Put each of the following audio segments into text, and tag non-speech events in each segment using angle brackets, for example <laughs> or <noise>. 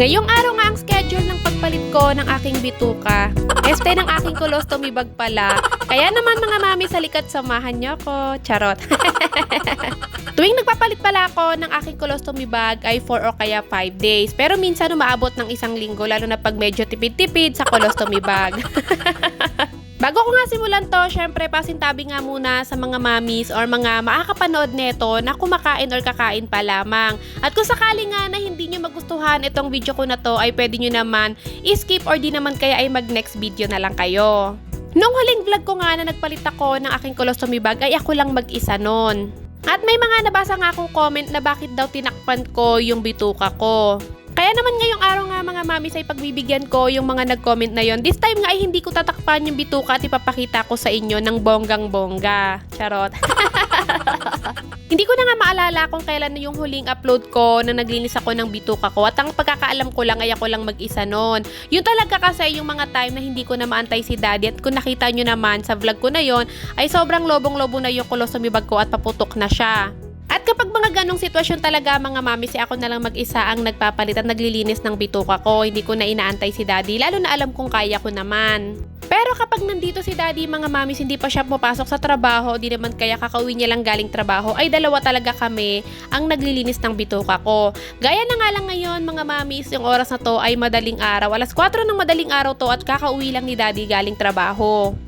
Ngayong araw nga ang schedule ng pagpalit ko ng aking bituka. Este ng aking colostomy bag pala. Kaya naman mga mami sa likat samahan niyo ko. Charot. <laughs> Tuwing nagpapalit pala ako ng aking colostomy bag ay 4 o kaya 5 days. Pero minsan umaabot ng isang linggo lalo na pag medyo tipid-tipid sa colostomy bag. <laughs> Bago ko nga simulan to, syempre pasintabi nga muna sa mga mamis or mga makakapanood neto na kumakain or kakain pa lamang. At kung sakali nga na hindi nyo magustuhan itong video ko na to ay pwede nyo naman i-skip or di naman kaya ay mag next video na lang kayo. Nung huling vlog ko nga na nagpalit ako ng aking colostomy bag ay ako lang mag-isa nun. At may mga nabasa nga akong comment na bakit daw tinakpan ko yung bituka ko. Kaya naman ngayong araw nga mga mami ay pagbibigyan ko yung mga nag-comment na yon. This time nga ay hindi ko tatakpan yung bituka at ipapakita ko sa inyo ng bonggang bongga. Charot. <laughs> hindi ko na nga maalala kung kailan yung huling upload ko na naglinis ako ng bituka ko at ang pagkakaalam ko lang ay ako lang mag-isa noon. Yun talaga kasi yung mga time na hindi ko na maantay si daddy at kung nakita nyo naman sa vlog ko na yon ay sobrang lobong-lobo na yung colostomy bag ko at paputok na siya. Kapag mga ganong sitwasyon talaga mga mami, si ako na lang mag-isa ang nagpapalit at naglilinis ng bituka ko. Hindi ko na inaantay si daddy, lalo na alam kong kaya ko naman. Pero kapag nandito si daddy, mga mamis, hindi pa siya pumapasok sa trabaho, di naman kaya kakauwi niya lang galing trabaho, ay dalawa talaga kami ang naglilinis ng bituka ko. Gaya na nga lang ngayon, mga mamis, yung oras na to ay madaling araw. Alas 4 ng madaling araw to at kakauwi lang ni daddy galing trabaho.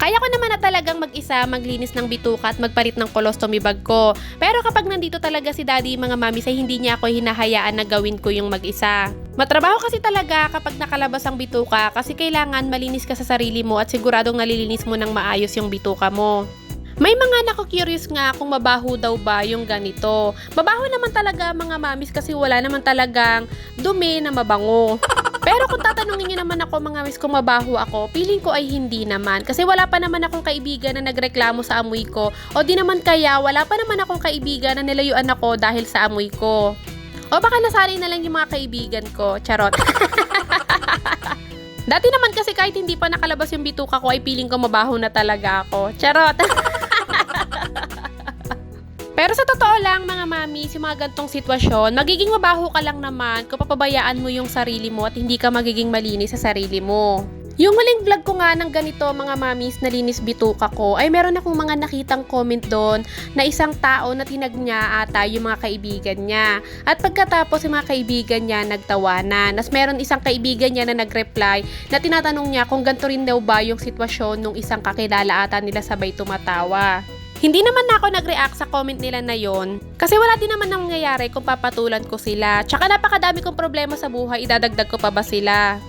Kaya ko naman na talagang mag-isa maglinis ng bituka at magpalit ng colostomy bag ko. Pero kapag nandito talaga si daddy mga mami ay hindi niya ako hinahayaan na gawin ko yung mag-isa. Matrabaho kasi talaga kapag nakalabas ang bituka kasi kailangan malinis ka sa sarili mo at siguradong nalilinis mo ng maayos yung bituka mo. May mga nako-curious nga kung mabaho daw ba yung ganito. Mabaho naman talaga mga mamis kasi wala naman talagang dumi na mabango. Pero kung tatanungin niyo naman ako mga miss kung mabaho ako, feeling ko ay hindi naman. Kasi wala pa naman akong kaibigan na nagreklamo sa amoy ko. O di naman kaya, wala pa naman akong kaibigan na nilayuan ako dahil sa amoy ko. O baka nasanay na lang yung mga kaibigan ko. Charot. <laughs> Dati naman kasi kahit hindi pa nakalabas yung bituka ko ay feeling ko mabaho na talaga ako. Charot. <laughs> Pero sa totoo lang mga mami, yung mga gantong sitwasyon, magiging mabaho ka lang naman kung papabayaan mo yung sarili mo at hindi ka magiging malinis sa sarili mo. Yung huling vlog ko nga ng ganito mga mamis na linis bituka ko ay meron akong mga nakitang comment doon na isang tao na tinag niya ata yung mga kaibigan niya. At pagkatapos yung mga kaibigan niya nagtawanan. Tapos meron isang kaibigan niya na nag-reply na tinatanong niya kung ganito rin daw ba yung sitwasyon nung isang kakilala ata nila sabay tumatawa. Hindi naman na ako nag-react sa comment nila na yon kasi wala din naman nangyayari kung papatulan ko sila. Tsaka napakadami kong problema sa buhay, idadagdag ko pa ba sila?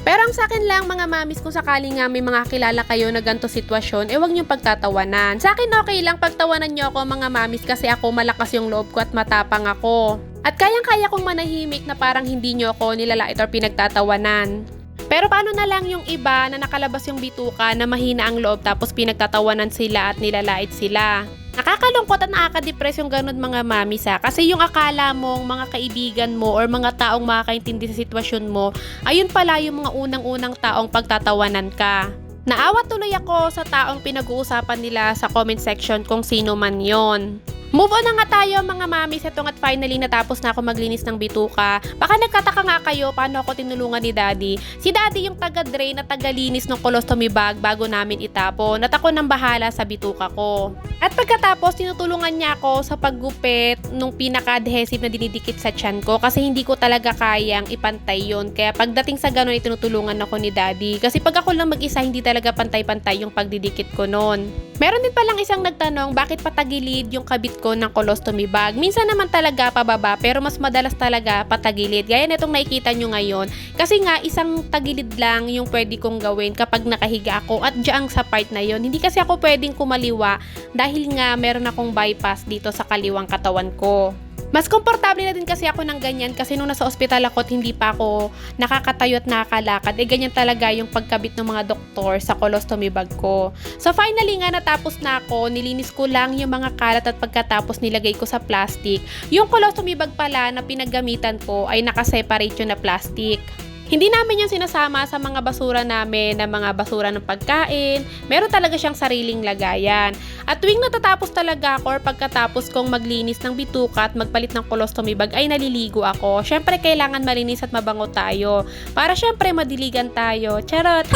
Pero ang sa akin lang mga mamis kung sakali nga may mga kilala kayo na ganito sitwasyon, eh wag niyong pagtatawanan. Sa akin okay lang pagtawanan niyo ako mga mamis kasi ako malakas yung loob ko at matapang ako. At kayang-kaya kong manahimik na parang hindi niyo ako nilalait or pinagtatawanan. Pero paano na lang yung iba na nakalabas yung bituka na mahina ang loob tapos pinagtatawanan sila at nilalait sila? Nakakalungkot at nakaka-depress yung ganun mga mami sa kasi yung akala mong mga kaibigan mo or mga taong makakaintindi sa sitwasyon mo, ayun pala yung mga unang-unang taong pagtatawanan ka. Naawa tuloy ako sa taong pinag-uusapan nila sa comment section kung sino man yon. Move on na nga tayo mga mami sa at finally natapos na ako maglinis ng bituka. Baka nagkataka nga kayo paano ako tinulungan ni daddy. Si daddy yung taga-drain at taga-linis ng colostomy bag bago namin itapon at ako nang bahala sa bituka ko. At pagkatapos tinutulungan niya ako sa paggupit nung pinaka-adhesive na dinidikit sa tiyan ko kasi hindi ko talaga kayang ipantay yon. Kaya pagdating sa ganun tinutulungan ako ni daddy. Kasi pag ako lang mag-isa hindi talaga pantay-pantay yung pagdidikit ko noon. Meron din palang isang nagtanong bakit patagilid yung kabit ko ng colostomy bag. Minsan naman talaga pababa pero mas madalas talaga patagilid. Gaya nitong nakikita nyo ngayon. Kasi nga isang tagilid lang yung pwede kong gawin kapag nakahiga ako at dyan sa part na yon. Hindi kasi ako pwedeng kumaliwa dahil nga meron akong bypass dito sa kaliwang katawan ko. Mas komportable na din kasi ako ng ganyan kasi nung nasa ospital ako at hindi pa ako nakakatayo at nakakalakad, eh ganyan talaga yung pagkabit ng mga doktor sa colostomy bag ko. So finally nga natapos na ako, nilinis ko lang yung mga kalat at pagkatapos nilagay ko sa plastic. Yung colostomy bag pala na pinaggamitan ko ay nakaseparate yun na plastic. Hindi namin yung sinasama sa mga basura namin na mga basura ng pagkain. Meron talaga siyang sariling lagayan. At tuwing natatapos talaga ako or pagkatapos kong maglinis ng bituka at magpalit ng colostomy bag ay naliligo ako. Syempre kailangan malinis at mabango tayo. Para syempre madiligan tayo. Charot! <laughs>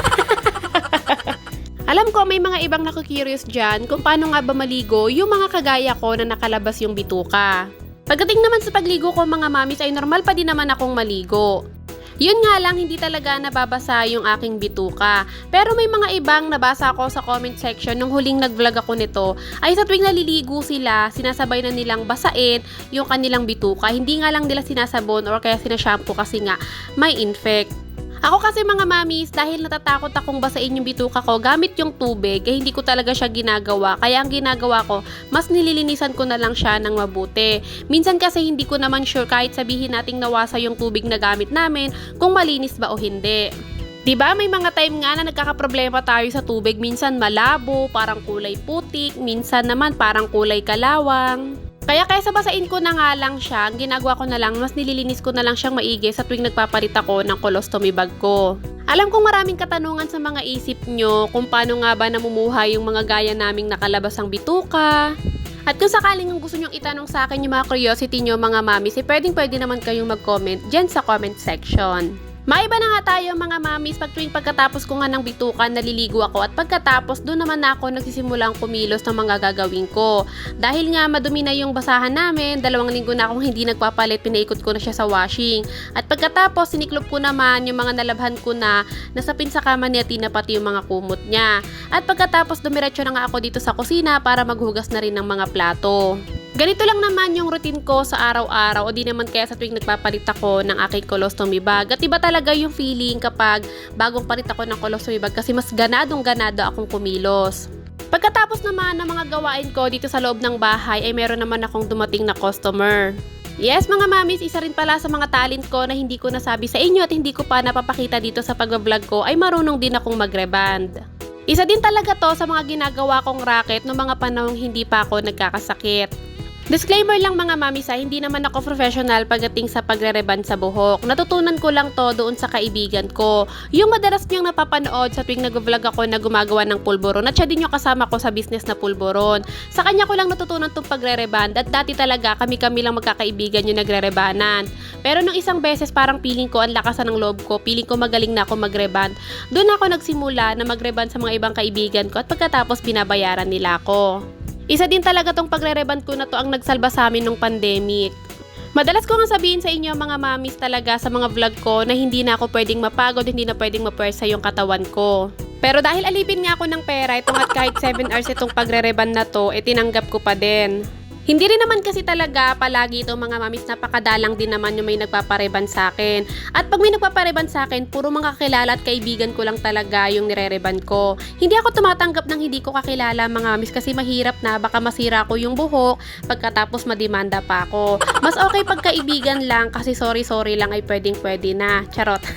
Alam ko may mga ibang nakakurious dyan kung paano nga ba maligo yung mga kagaya ko na nakalabas yung bituka. Pagdating naman sa pagligo ko mga mamis ay normal pa din naman akong maligo. Yun nga lang, hindi talaga nababasa yung aking bituka. Pero may mga ibang nabasa ko sa comment section nung huling nag-vlog ako nito, ay sa tuwing naliligo sila, sinasabay na nilang basain yung kanilang bituka. Hindi nga lang nila sinasabon or kaya sinashampoo kasi nga may infect. Ako kasi mga mamis, dahil natatakot akong basain yung bituka ko gamit yung tubig, eh hindi ko talaga siya ginagawa. Kaya ang ginagawa ko, mas nililinisan ko na lang siya ng mabuti. Minsan kasi hindi ko naman sure kahit sabihin nating nawasa yung tubig na gamit namin kung malinis ba o hindi. 'Di ba may mga time nga na nagkakaproblema tayo sa tubig, minsan malabo, parang kulay putik, minsan naman parang kulay kalawang. Kaya kaysa basain ko na nga lang siya, ang ginagawa ko na lang, mas nililinis ko na lang siyang maigi sa tuwing nagpapalit ako ng colostomy bag ko. Alam kong maraming katanungan sa mga isip nyo kung paano nga ba namumuhay yung mga gaya naming nakalabas ang bituka. At kung sakaling gusto nyong itanong sa akin yung mga curiosity nyo mga mamis, eh pwedeng pwede naman kayong mag-comment dyan sa comment section. Maiba na nga tayo mga mamis pag tuwing pagkatapos ko nga ng bitukan naliligo ako at pagkatapos doon naman na ako nagsisimulang kumilos ng mga gagawin ko. Dahil nga madumi na yung basahan namin, dalawang linggo na akong hindi nagpapalit, pinaikot ko na siya sa washing. At pagkatapos siniklop ko naman yung mga nalabhan ko na nasapin sa kama ni Atina pati yung mga kumot niya. At pagkatapos dumiretso na nga ako dito sa kusina para maghugas na rin ng mga plato. Ganito lang naman yung routine ko sa araw-araw o di naman kaya sa tuwing nagpapalit ako ng aking colostomy bag. At iba talaga yung feeling kapag bagong palit ako ng colostomy bag kasi mas ganadong ganado akong kumilos. Pagkatapos naman ng mga gawain ko dito sa loob ng bahay ay meron naman akong dumating na customer. Yes, mga mamis, isa rin pala sa mga talent ko na hindi ko nasabi sa inyo at hindi ko pa napapakita dito sa pag-vlog ko ay marunong din akong magreband. Isa din talaga to sa mga ginagawa kong racket noong mga panahong hindi pa ako nagkakasakit. Disclaimer lang mga mami sa hindi naman ako professional pagdating sa pagre-reban sa buhok. Natutunan ko lang to doon sa kaibigan ko. Yung madalas niyang napapanood sa tuwing nag-vlog ako na gumagawa ng pulboron at siya din yung kasama ko sa business na pulboron. Sa kanya ko lang natutunan tong pagre-reban at dati talaga kami-kami lang magkakaibigan yung nagre-rebanan. Pero nung isang beses parang feeling ko ang lakasan ng loob ko, feeling ko magaling na ako magreban. Doon ako nagsimula na magreban sa mga ibang kaibigan ko at pagkatapos binabayaran nila ako. Isa din talaga tong pagre-reband ko na to ang nagsalba sa amin nung pandemic. Madalas ko nga sabihin sa inyo mga mamis talaga sa mga vlog ko na hindi na ako pwedeng mapagod, hindi na pwedeng mapwersa yung katawan ko. Pero dahil alipin nga ako ng pera, itong at kahit 7 hours itong pagre-reban na to, eh ko pa din. Hindi rin naman kasi talaga palagi itong mga mamis napakadalang din naman yung may nagpapareban sa akin. At pag may nagpapareban sa akin, puro mga kakilala at kaibigan ko lang talaga yung nirereban ko. Hindi ako tumatanggap ng hindi ko kakilala mga mamis kasi mahirap na baka masira ko yung buhok pagkatapos madimanda pa ako. Mas okay pag kaibigan lang kasi sorry sorry lang ay pwedeng pwede na. Charot. <laughs>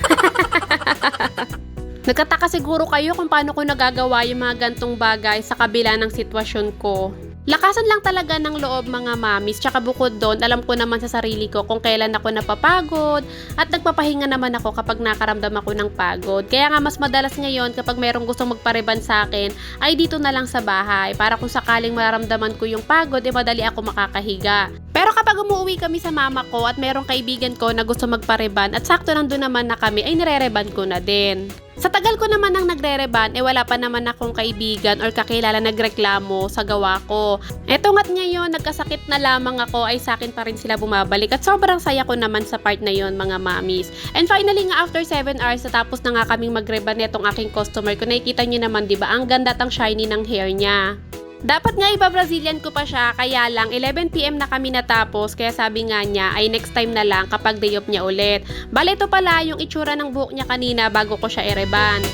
Nagkataka siguro kayo kung paano ko nagagawa yung mga gantong bagay sa kabila ng sitwasyon ko. Lakasan lang talaga ng loob mga mamis, tsaka bukod doon, alam ko naman sa sarili ko kung kailan ako napapagod at nagpapahinga naman ako kapag nakaramdam ako ng pagod. Kaya nga mas madalas ngayon kapag merong gustong magpareban sa akin, ay dito na lang sa bahay para kung sakaling mararamdaman ko yung pagod, eh madali ako makakahiga. Pero kapag umuwi kami sa mama ko at merong kaibigan ko na gusto magpareban at sakto nandun naman na kami, ay nirereban ko na din. Sa tagal ko naman nang nagre-reban, eh wala pa naman akong kaibigan or kakilala nagreklamo sa gawa ko. Eto nga't ngayon, nagkasakit na lamang ako ay sa akin pa rin sila bumabalik at sobrang saya ko naman sa part na yon mga mamis. And finally nga after 7 hours, natapos na nga kaming magreban netong aking customer ko. Nakikita niyo naman 'di ba ang ganda at ang shiny ng hair niya. Dapat nga iba-Brazilian ko pa siya, kaya lang 11pm na kami natapos, kaya sabi nga niya ay next time na lang kapag day off niya ulit. Bale ito pala yung itsura ng buhok niya kanina bago ko siya i-reband.